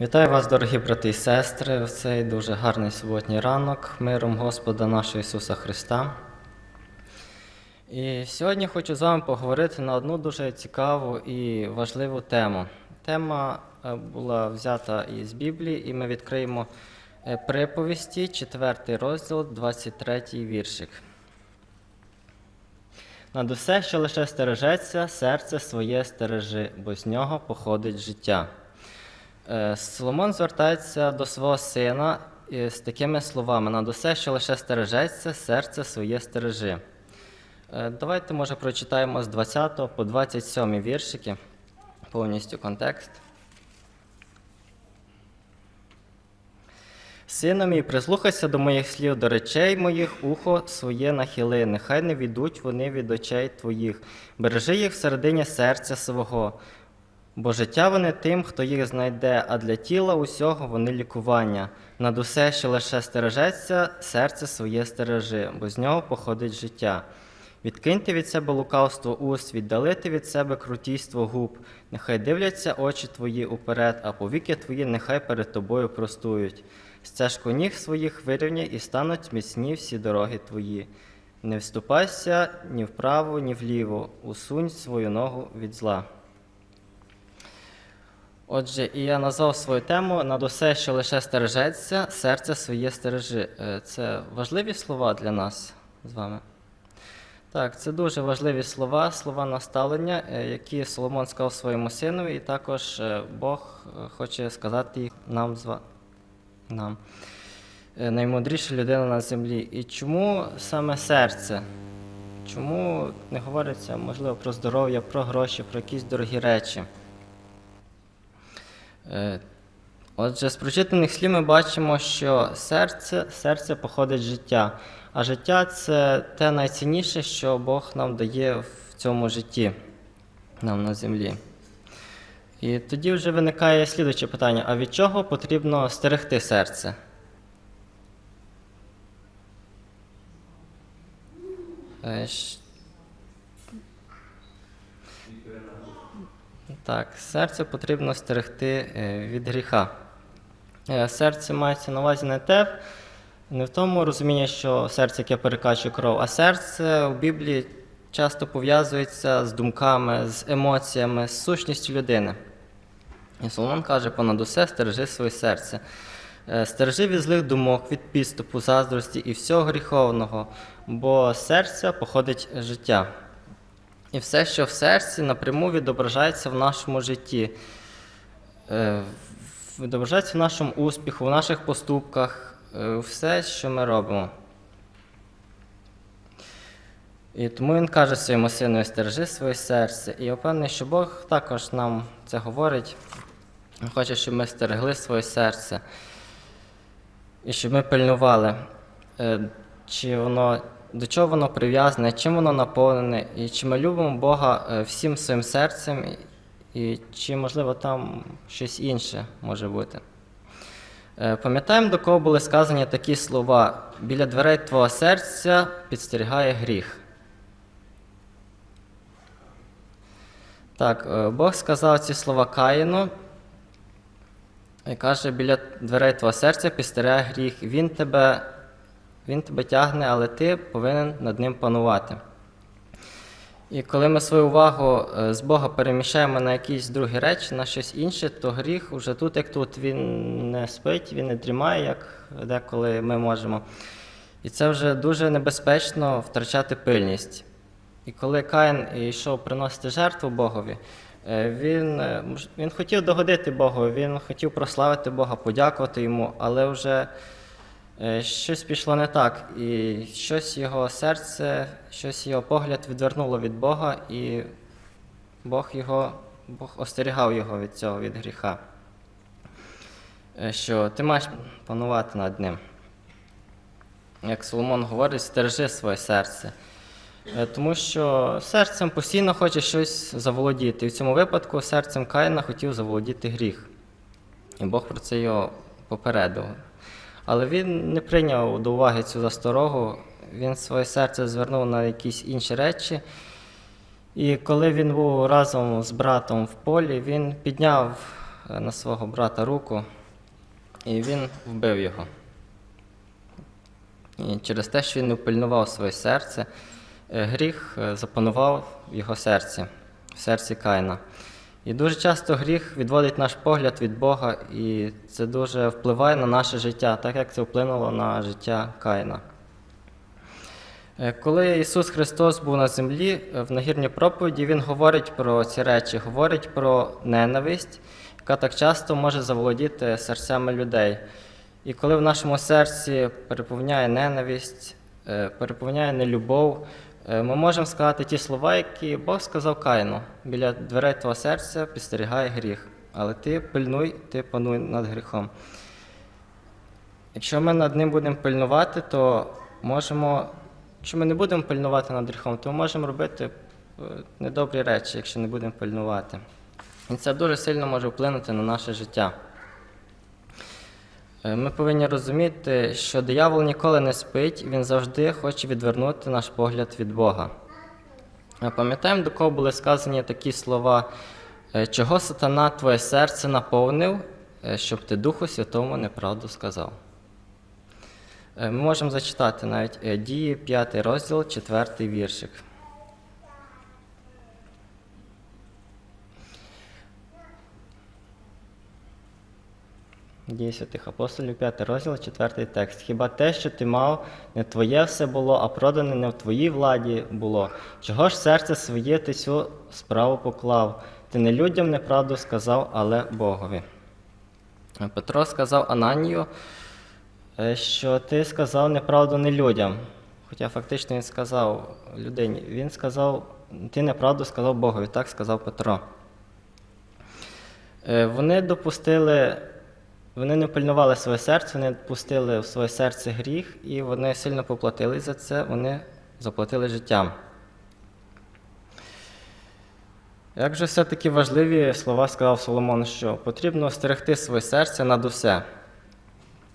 Вітаю вас, дорогі брати і сестри, в цей дуже гарний суботній ранок, миром Господа нашого Ісуса Христа. І сьогодні хочу з вами поговорити на одну дуже цікаву і важливу тему. Тема е, була взята із Біблії, і ми відкриємо е, приповісті, 4 розділ, 23 віршик. Над усе, що лише стережеться, серце своє стережи, бо з нього походить життя. Е, Соломон звертається до свого сина е, з такими словами: над усе, що лише стережеться, серце своє стережи. Е, Давайте, може, прочитаємо з 20 по 27 віршики, повністю контекст. Сину мій, прислухайся до моїх слів, до речей моїх, ухо своє нахили, нехай не відуть вони від очей твоїх. Бережи їх всередині серця свого, бо життя вони тим, хто їх знайде, а для тіла усього вони лікування. Над усе, що лише стережеться, серце своє стережи, бо з нього походить життя. Відкиньте від себе лукавство уст, віддалити від себе крутійство губ. Нехай дивляться очі твої уперед, а повіки твої нехай перед тобою простують. Стежку ніг своїх вирівняй і стануть міцні всі дороги твої. Не вступайся ні вправо, ні вліво, усунь свою ногу від зла. Отже, і я назвав свою тему над усе, що лише стережеться, серце своє стережи. Е, Це важливі слова для нас з вами. Так, це дуже важливі слова, слова наставлення, е, які Соломон сказав своєму синові, і також е, Бог хоче сказати їх нам, нам. Наймудріша людина на землі. І чому саме серце? Чому не говориться, можливо, про здоров'я, про гроші, про якісь дорогі речі? Е, Отже, з прочитаних слів ми бачимо, що серце, серце походить життя, а життя це те найцінніше, що Бог нам дає в цьому житті, нам на землі. І тоді вже виникає слідуюче питання: а від чого потрібно стерегти серце? Так, серце потрібно стерегти е, від гріха. Е, Серце мається на увазі не те, не в тому розумінні, що серце, яке перекачує кров, а серце у Біблії часто пов'язується з думками, з емоціями, з сущністю людини. І Соломон каже, понад усе стережи своє серце. Е, Стережи від злих думок, від підступу, заздрості і всього гріховного, бо серця походить життя. І все, що в серці, напряму відображається в нашому житті, Е, відображається в нашому успіху, в наших поступках, е, все, що ми робимо. І тому він каже своєму сину, стережи своє серце. І я впевнений, що Бог також нам це говорить. Він Хоче, щоб ми стерегли своє серце. І щоб ми пильнували, е, чи воно, до чого воно прив'язане, чим воно наповнене, і чи ми любимо Бога е, всім своїм серцем, і чи, можливо, там щось інше може бути. Е, Пам'ятаємо, до кого були сказані такі слова: біля дверей твого серця підстерігає гріх. Так, е, Бог сказав ці слова Каїну і каже, біля дверей твого серця підстерігає гріх. Він тебе, він тебе тягне, але ти повинен над ним панувати. І коли ми свою увагу е, з Бога переміщаємо на якісь другі речі, на щось інше, то гріх уже тут, як тут, він не спить, він не дрімає, як деколи ми можемо. І це вже дуже небезпечно втрачати пильність. І коли Каїн йшов приносити жертву Богові, е, він, е, він хотів догодити Богу, він хотів прославити Бога, подякувати йому, але вже щось пішло не так. І щось його серце, щось його погляд відвернуло від Бога, і Бог його, Бог остерігав його від цього, від гріха. Е, Що ти маєш панувати над ним. Як Соломон говорить, стережи своє серце. Е, Тому що серцем постійно хоче щось заволодіти. І в цьому випадку серцем Каїна хотів заволодіти гріх. І Бог про це його попередив. Але він не прийняв до уваги цю засторогу, він своє серце звернув на якісь інші речі. І коли він був разом з братом в полі, він підняв е, на свого брата руку, і він вбив його. І через те, що він не впильнував своє серце, е, гріх е, запанував в його серці, в серці Каїна. І дуже часто гріх відводить наш погляд від Бога, і це дуже впливає на наше життя, так як це вплинуло на життя Каїна. Е, Коли Ісус Христос був на землі, е, в нагірній проповіді Він говорить про ці речі, говорить про ненависть, яка так часто може заволодіти серцями людей. І коли в нашому серці переповняє ненависть, е, переповняє нелюбов, ми можемо сказати ті слова, які Бог сказав Каїну. Біля дверей твого серця підстерігає гріх. Але ти пильнуй, ти пануй над гріхом. Якщо ми над ним будемо пильнувати, то можемо, якщо ми не будемо пильнувати над гріхом, то ми можемо робити е, недобрі речі, якщо не будемо пильнувати. І це дуже сильно може вплинути на наше життя. Е, Ми повинні розуміти, що диявол ніколи не спить, він завжди хоче відвернути наш погляд від Бога. Пам'ятаємо, до кого були сказані такі слова, е, чого сатана твоє серце наповнив, е, щоб ти Духу Святому неправду сказав. Ми можемо зачитати навіть дії 5 розділ, 4 віршик. Дії святих апостолів, 5 розділ, 4 текст. Хіба те, що ти мав, не твоє все було, а продане не в твоїй владі було. Чого ж серце своє ти цю справу поклав? Ти не людям неправду сказав, але Богові. Петро сказав Ананію, е, що ти сказав неправду не людям. Хоча фактично він сказав людині. Він сказав, ти неправду сказав Богові, так сказав Петро. Е, Вони допустили, вони не пильнували своє серце, вони допустили в своє серце гріх, і вони сильно поплатили за це, вони заплатили життям. Як же все-таки важливі слова сказав Соломон, що потрібно стерегти своє серце над усе,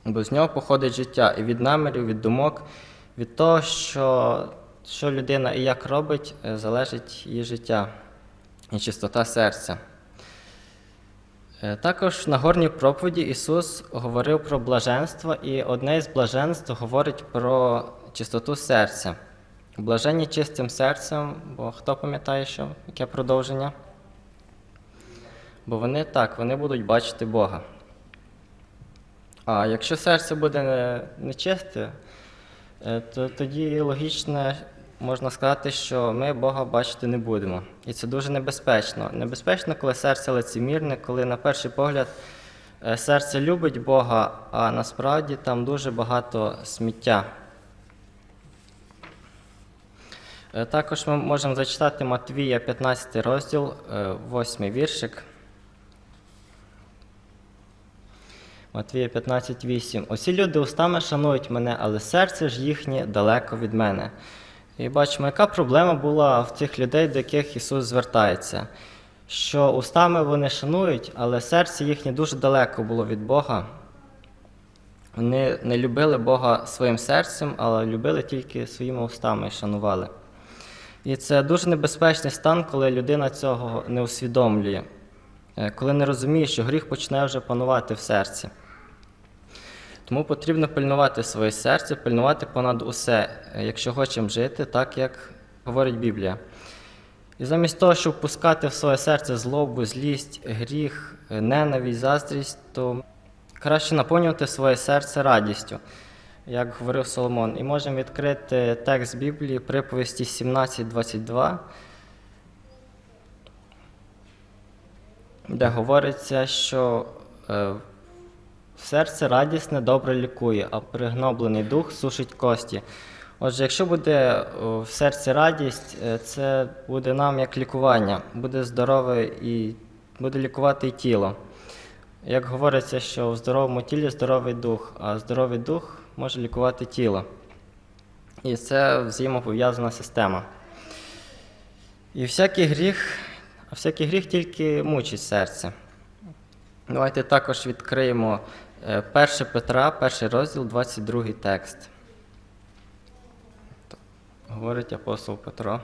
бо з нього походить життя і від намірів, від думок, від того, що, що людина і як робить, е, залежить її життя і чистота серця. Е, Також на горній проповіді Ісус говорив про блаженство, і одне із блаженств говорить про чистоту серця. Блаженні чистим серцем, бо хто пам'ятає, що яке продовження? Бо вони так, вони будуть бачити Бога. А якщо серце буде нечисте, е, то тоді логічно можна сказати, що ми Бога бачити не будемо. І це дуже небезпечно. Небезпечно, коли серце лицемірне, коли на перший погляд е, серце любить Бога, а насправді там дуже багато сміття. Е, Також ми можемо зачитати Матвія 15 розділ, 8 віршик. Матвія 15:8. Усі люди устами шанують мене, але серце ж їхнє далеко від мене. І бачимо, яка проблема була в цих людей, до яких Ісус звертається. Що устами вони шанують, але серце їхнє дуже далеко було від Бога. Вони не любили Бога своїм серцем, але любили тільки своїми устами і шанували. І це дуже небезпечний стан, коли людина цього не усвідомлює, е, коли не розуміє, що гріх почне вже панувати в серці. Тому потрібно пильнувати своє серце, пильнувати понад усе, е, якщо хочемо жити так, як говорить Біблія. І замість того, щоб пускати в своє серце злобу, злість, гріх, е, ненависть, заздрість, то краще наповнювати своє серце радістю, як говорив Соломон. І можемо відкрити текст Біблії, приповісті 17.22, де говориться, що е, серце радісне добре лікує, а пригноблений дух сушить кості. Отже, якщо буде в серці радість, е, це буде нам як лікування, буде здорове і буде лікувати і тіло. Як говориться, що в здоровому тілі здоровий дух, а здоровий дух може лікувати тіло. І це взаємопов'язана система. І всякий гріх, а всякий гріх тільки мучить серце. Давайте також відкриємо е, Е, 1 Петра, 1 розділ, 22 текст. Говорить апостол Петро.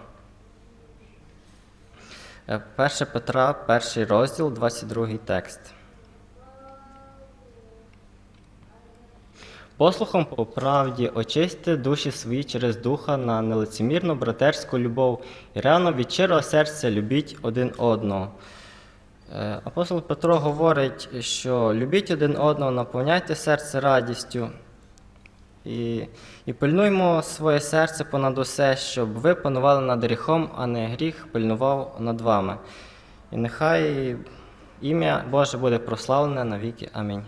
Е, 1 Петра, 1 розділ, 22 текст. Послухом по правді очисти душі свої через духа на нелицемірну братерську любов і рано від щирого серця любіть один одного. Е, Апостол Петро говорить, що любіть один одного, наповняйте серце радістю і, і пильнуймо своє серце понад усе, щоб ви панували над гріхом, а не гріх пильнував над вами. І нехай ім'я Боже буде прославлене навіки. Амінь.